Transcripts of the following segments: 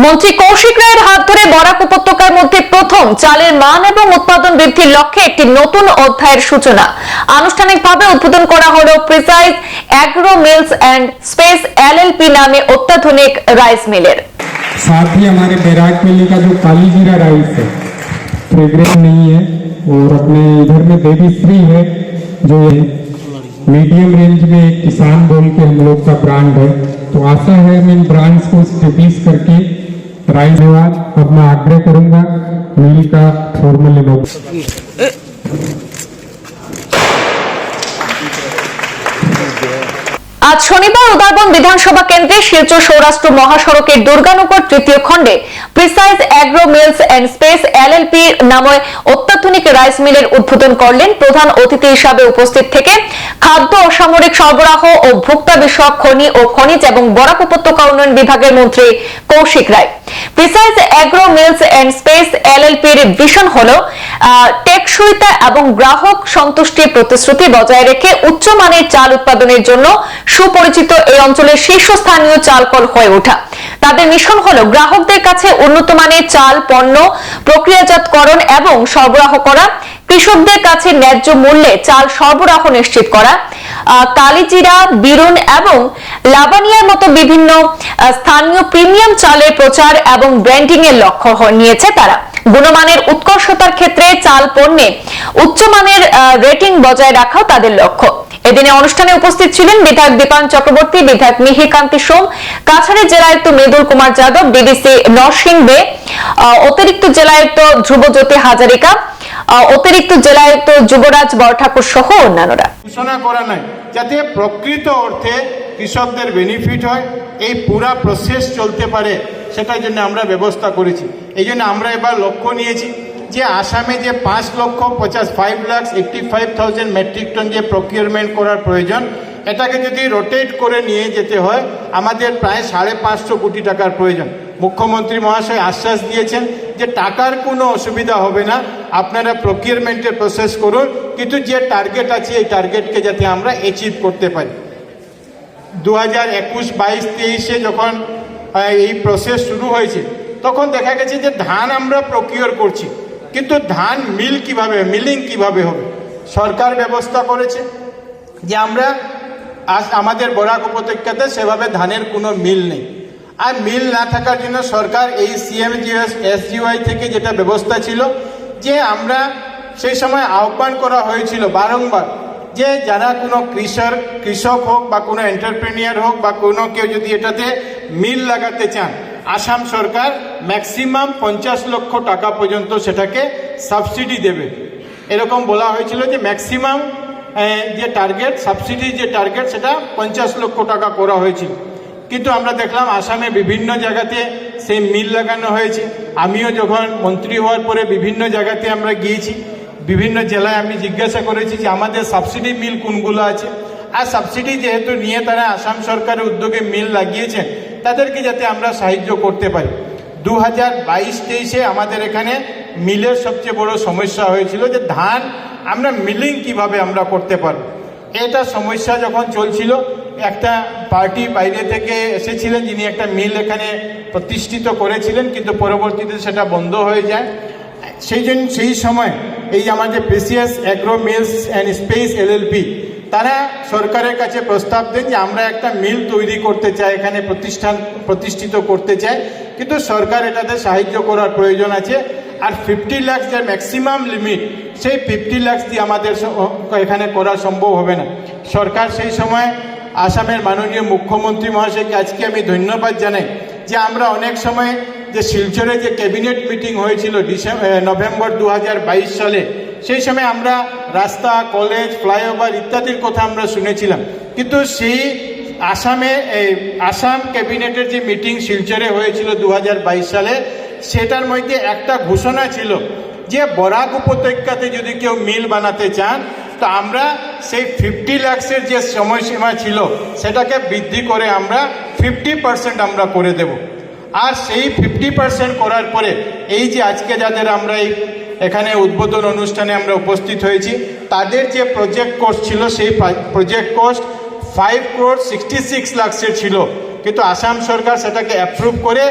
মন্ত্রী কৌশিক রায়ের হাত ধরে বরাক উপত্যকার মধ্যে প্রথম চালের মান এবং উৎপাদন বৃদ্ধির লক্ষ্যে একটি নতুন অধ্যায়ের সূচনা আনুষ্ঠানিকভাবে উদ্বোধন করা হলো precise agro mills and space LLP নামে অত্যাধুনিক রাইস মিলের साथ ही हमारे बैराग मिली का जो काली जीरा राइस है फ्रेग्रेंस नहीं है और अपने इधर में बेबी फ्री है जो है मीडियम रेंज में एक किसान बोल के हम लोग का ब्रांड है तो आशा है हम इन ब्रांड्स को स्टेब्लिश करके राइस धन्यवाद अब मैं आग्रह करूँगा मिल का फॉर्मल শনিবার উদারবন বিধানসভা কেন্দ্রে শিলচর সৌরাষ্ট্র মহাসড়কের দুর্গানগর তৃতীয় খণ্ডে precise agro mills and space LLP নামে অত্যাধুনিক রাইস মিলের উদ্বোধন করলেন প্রধান অতিথি হিসাবে উপস্থিত থেকে খাদ্য অসামরিক সরবরাহ ও ভোক্তা বিষয়ক খনি ও খনিজ এবং বরাক উপত্যকা উন্নয়ন বিভাগের মন্ত্রী Kaushik Roy. Precise agro mills and space এলএলপির vision হল আহ, টেকসইতা এবং গ্রাহক সন্তুষ্টির প্রতিশ্রুতি বজায় রেখে উচ্চ মানের চাল উৎপাদনের জন্য সুপরিচিত এই অঞ্চলের শীর্ষস্থানীয় চাল কল হয়ে ওঠা। তাদের মিশন হলো গ্রাহকদের কাছে উন্নত মানের চাল, পণ্য, প্রক্রিয়াজাতকরণ এবং সরবরাহ করা। কৃষকদের কাছে ন্যায্য মূল্যে চাল সরবরাহ নিশ্চিত করা কালিজিরা বিরুন এবং লাবানিয়ার মতো বিভিন্ন স্থানীয় প্রিমিয়াম চালের প্রচার এবং ব্র্যান্ডিং এর লক্ষ্য নিয়েছে তারা। গুণমানের উৎকর্ষতার ক্ষেত্রে চাল পণ্যে উচ্চমানের রেটিং বজায় রাখাও তাদের লক্ষ্য। এদিনে অনুষ্ঠানে উপস্থিত ছিলেন বিধায়ক দীপান চক্রবর্তী বিধায়ক মিহিকান্তি সোম কাছাড়ের জেলায়ুক্ত মৃদুল কুমার যাদব ডিডিসি নরসিং দে আহ, অতিরিক্ত জেলায়ুক্ত ধ্রুবজ্যোতি হাজারিকা অতিরিক্ত জেলায়ুক্ত যুবরাজ বরঠাকুর সহ অন্যান্যরা। ঘোষণা করা নাই, যাতে প্রকৃত অর্থে কৃষকদের বেনিফিট হয়, এই পুরা প্রসেস চলতে পারে, সেটার জন্য আমরা ব্যবস্থা করেছি। এই জন্য আমরা এবার লক্ষ্য নিয়েছি যে আসামে যে পাঁচ লক্ষ পঞ্চাশ five lakh eighty five thousand metric ton যে প্রকিউরমেন্ট করার প্রয়োজন এটাকে যদি রোটেট করে নিয়ে যেতে হয়, আমাদের প্রায় সাড়ে পাঁচশো কোটি টাকার প্রয়োজন। মুখ্যমন্ত্রী মহাশয় আশ্বাস দিয়েছেন যে টাকার কোনো অসুবিধা হবে না, আপনারা প্রকিউরমেন্টের প্রসেস করুন, কিন্তু যে টার্গেট আছে এই টার্গেটকে যাতে আমরা অ্যাচিভ করতে পারি। দু হাজার একুশ বাইশ তেইশে যখন এই প্রসেস শুরু হয়েছে, তখন দেখা গেছে যে ধান আমরা প্রকিওর করছি, কিন্তু ধান মিল কীভাবে মিলিং কীভাবে হবে? সরকার ব্যবস্থা করেছে যে আমরা আজ আমাদের বরাক উপত্যকাতে সেভাবে ধানের কোনো মিল নেই। আর মিল না থাকার জন্য সরকার এই সিএমজিএস এসজিওয়াই থেকে যেটা ব্যবস্থা ছিল, যে আমরা সেই সময় আহ্বান করা হয়েছিল বারংবার, যে যারা কোনো কৃষক কৃষক হোক বা কোনো এন্টারপ্রেনিয়ার হোক বা কোনো কেউ যদি এটাতে মিল লাগাতে চান, আসাম সরকার ম্যাক্সিমাম পঞ্চাশ লক্ষ টাকা পর্যন্ত সেটাকে সাবসিডি দেবে। এরকম বলা হয়েছিল যে ম্যাক্সিমাম যে টার্গেট সাবসিডি যে টার্গেট সেটা পঞ্চাশ লক্ষ টাকা করা হয়েছিল। কিন্তু আমরা দেখলাম আসামে বিভিন্ন জায়গাতে সেই মিল লাগানো হয়েছে। আমিও যখন মন্ত্রী হওয়ার পরে বিভিন্ন জায়গাতে আমরা গিয়েছি, বিভিন্ন জেলায় আমি জিজ্ঞাসা করেছি যে আমাদের সাবসিডি মিল কোনগুলো আছে? আর সাবসিডি যেহেতু নিয়ে তারা আসাম সরকারের উদ্যোগে মিল লাগিয়েছেন, তাদেরকে যাতে আমরা সাহায্য করতে পারি। দু হাজার বাইশ তেইশে আমাদের এখানে মিলের সবচেয়ে বড় সমস্যা হয়েছিল যে ধান আমরা মিলিং কীভাবে আমরা করতে পারব? এটা সমস্যা যখন চলছিল, একটা পার্টি বাইরে থেকে এসেছিলেন, যিনি একটা মিল এখানে প্রতিষ্ঠিত করেছিলেন, কিন্তু পরবর্তীতে সেটা বন্ধ হয়ে যায়। সেই জন্য সেই সময় এই আমাদের precious agro mills and space LLP তারা সরকারের কাছে প্রস্তাব দেন যে আমরা একটা মিল তৈরি করতে চাই, এখানে প্রতিষ্ঠান প্রতিষ্ঠিত করতে চাই। কিন্তু সরকার এটাতে সাহায্য করার প্রয়োজন আছে। আর ফিফটি লাখ যে ম্যাক্সিমাম লিমিট সেই ফিফটি লাক্স দিয়ে আমাদের এখানে করা সম্ভব হবে না। সরকার সেই সময় আসামের মাননীয় মুখ্যমন্ত্রী মহাশয়কে আজকে আমি ধন্যবাদ জানাই যে আমরা অনেক সময় যে শিলচরে যে ক্যাবিনেট মিটিং হয়েছিল নভেম্বর দু হাজার বাইশ সালে, সেই সময় আমরা রাস্তা, কলেজ, ফ্লাইওভার ইত্যাদির কথা আমরা শুনেছিলাম। কিন্তু সেই আসামে, এই আসাম ক্যাবিনেটের যে মিটিং শিলচরে হয়েছিল দু হাজার বাইশ সালে সেটার মধ্যে একটা ঘোষণা ছিল যে বরাক উপত্যকাতে যদি কেউ মিল বানাতে চান, তো আমরা সেই ফিফটি লাক্সের যে সময়সীমা ছিল, সেটাকে বৃদ্ধি করে আমরা ফিফটি পার্সেন্ট আমরা করে দেব। আর সেই ফিফটি পার্সেন্ট করার পরে এই যে আজকে যাদের আমরা এই এখানে উদ্বোধন অনুষ্ঠানে আমরা উপস্থিত হয়েছি, তাদের যে প্রজেক্ট কস্ট ছিল, সেই project cost five crore sixty six ছিল। কিন্তু আসাম সরকার সেটাকে অ্যাপ্রুভ করে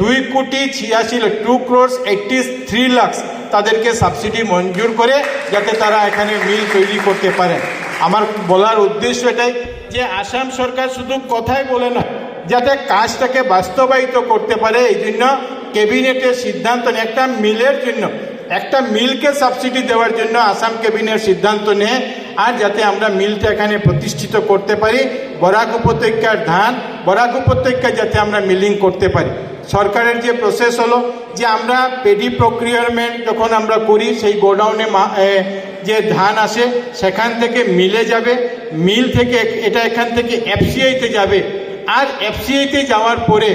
দুই কোটি ছিয়াশি two crores eighty three lakhs তাদেরকে সাবসিডি মঞ্জুর করে যাতে তারা এখানে মিল তৈরি করতে পারে। আমার বলার উদ্দেশ্য এটাই যে আসাম সরকার শুধু কথাই বলে না, যাতে কাজটাকে বাস্তবায়িত করতে পারে, এই জন্য ক্যাবিনেটের সিদ্ধান্ত নিয়ে, একটা মিলের জন্য, একটা মিলকে সাবসিডি দেওয়ার জন্য আসাম ক্যাবিনেট সিদ্ধান্ত নেয়, আর যাতে আমরা মিলটা এখানে প্রতিষ্ঠিত করতে পারি। বরাক উপত্যকার ধান, বরাক উপত্যকায় যাতে আমরা মিলিং করতে পারি। সরকারের যে প্রসেস হলো, যে আমরা পেডি প্রক্রিয়ারমেন্ট যখন আমরা করি, সেই গোডাউনে যে ধান আসে, সেখান থেকে মিলে যাবে। মিল থেকে এটা এখান থেকে এফসিআইতে যাবে। আর এফসিআইতে যাওয়ার পরে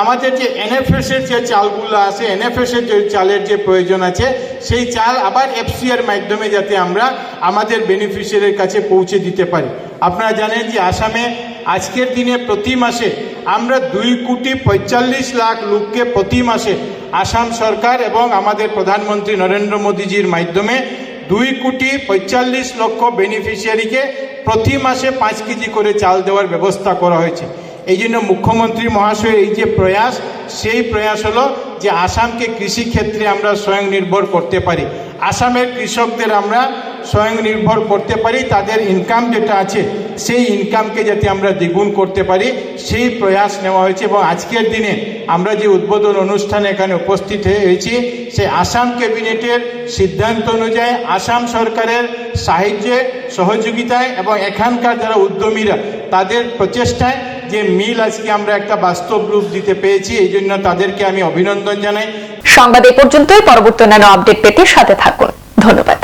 আমাদের যে এনএফএস এর যে চালগুলো আছে এনএফএস এর যে চালের যে প্রয়োজন আছে, সেই চাল আবার এফসিআর মাধ্যমে যাতে আমরা আমাদের বেনিফিশিয়ারির কাছে পৌঁছে দিতে পারি। আপনারা জানেন যে আসামে আজকের দিনে প্রতি মাসে আমরা দুই কোটি পঁয়তাল্লিশ লাখ লোককে প্রতি মাসে আসাম সরকার এবং আমাদের প্রধানমন্ত্রী নরেন্দ্র মোদীজির মাধ্যমে দুই কোটি পঁয়তাল্লিশ লক্ষ বেনিফিশিয়ারিকে প্রতি মাসে পাঁচ কেজি করে চাল দেওয়ার ব্যবস্থা করা হয়েছে। এই জন্য মুখ্যমন্ত্রী মহাশয়ের এই যে প্রয়াস, সেই প্রয়াস হলো যে আসামকে কৃষি ক্ষেত্রে আমরা স্বয়ং নির্ভর করতে পারি। আসামের কৃষকদের আমরা স্বয়ং নির্ভর করতে পারি, তাদের ইনকাম যেটা আছে, সেই ইনকামকে যাতে আমরা দ্বিগুণ করতে পারি, সেই প্রয়াস নেওয়া হয়েছে এবং আজকের দিনে আমরা যে উদ্বোধন অনুষ্ঠানে এখানে উপস্থিত হয়েছি সেই আসাম ক্যাবিনেটের সিদ্ধান্ত অনুযায়ী আসাম সরকারের সাহায্যে, সহযোগিতায় এবং এখানকার যারা উদ্যমীরা, তাদের প্রচেষ্টায় যে মিল আজকে আমরা একটা বাস্তব রূপ দিতে পেরেছি এই জন্য তাদেরকে আমি অভিনন্দন জানাই। সংবাদ এ পর্যন্তই, পরবর্তী অন্যান্য আপডেট পেতে সাথে থাকুন। ধন্যবাদ।